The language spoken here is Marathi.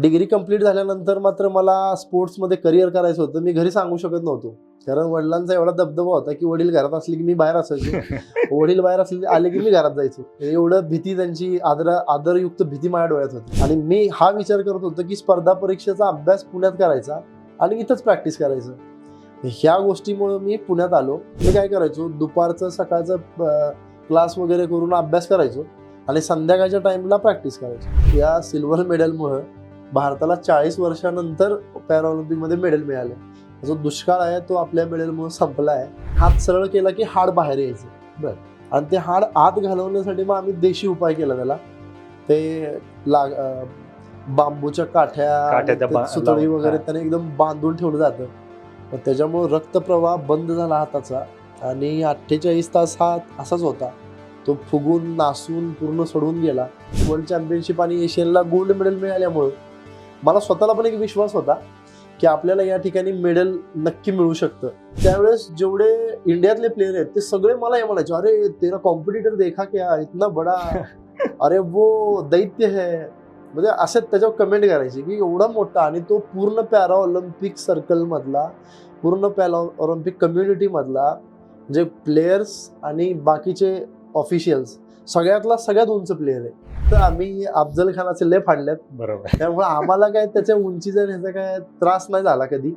डिग्री कंप्लीट झाल्यानंतर मात्र मला स्पोर्ट्समध्ये करिअर करायचं होतं. मी घरी सांगू शकत नव्हतो. कारण वडिलांचा एवढा दबदबा होता की वडील घरात असले की मी बाहेर असायचो. वडील बाहेर असले आले की मी घरात जायचो. एवढं भीती त्यांची आदर आदरयुक्त भीती माझ्या डोळ्यात होती. आणि मी हा विचार करत होतो की स्पर्धा परीक्षेचा अभ्यास पुण्यात करायचा आणि इथंच प्रॅक्टिस करायचं. ह्या गोष्टीमुळे मी पुण्यात आलो. मी काय करायचो? दुपारचं सकाळचं क्लास वगैरे करून अभ्यास करायचो आणि संध्याकाळच्या टाइमला प्रॅक्टिस करायचो. या सिल्वर मेडलमुळं भारताला चाळीस वर्षानंतर पॅराऑलिम्पिकमध्ये मेडल मिळाले. जो दुष्काळ आहे तो आपल्या मेडलमुळे संपला आहे हात सरळ केला की हाड बाहेर यायचं. बर. आणि ते हाड आत घालवण्यासाठी मग आम्ही देशी उपाय केला त्याला. ते लाग बांबूच्या काठ्या सुतळी वगैरे. त्याने एकदम बांधून ठेवलं जातं. मग त्याच्यामुळे रक्तप्रवाह बंद झाला हाताचा. आणि अठ्ठेचाळीस तास हा असाच होता. तो फुगून नासून पूर्ण सोडून गेला. वर्ल्ड चॅम्पियनशिप आणि एशियनला गोल्ड मेडल मिळाल्यामुळं मला स्वतःला पण एक विश्वास होता की आपल्याला या ठिकाणी मेडल नक्की मिळू शकतं. त्यावेळेस जेवढे इंडियातले प्लेयर आहेत ते सगळे मला हे म्हणायचे अरे तेरा कॉम्पिटिटर देखा क्या? इतना बडा. अरे वो दैत्य है. म्हणजे असे त्याच्यावर कमेंट करायचे की एवढा मोठा आणि तो पूर्ण पॅरा ऑलिम्पिक सर्कल मधला पूर्ण पॅरा ऑलिम्पिक कम्युनिटी मधला जे प्लेयर्स आणि बाकीचे ऑफिशियल्स सगळ्यातला सगळ्यात उंच प्लेयर आहे. तर आम्ही अफजल खानाचे लय फाडल्यात बरोबर. त्यामुळे आम्हाला काय त्याच्या उंचीचा ह्याचा काय त्रास नाही झाला कधी.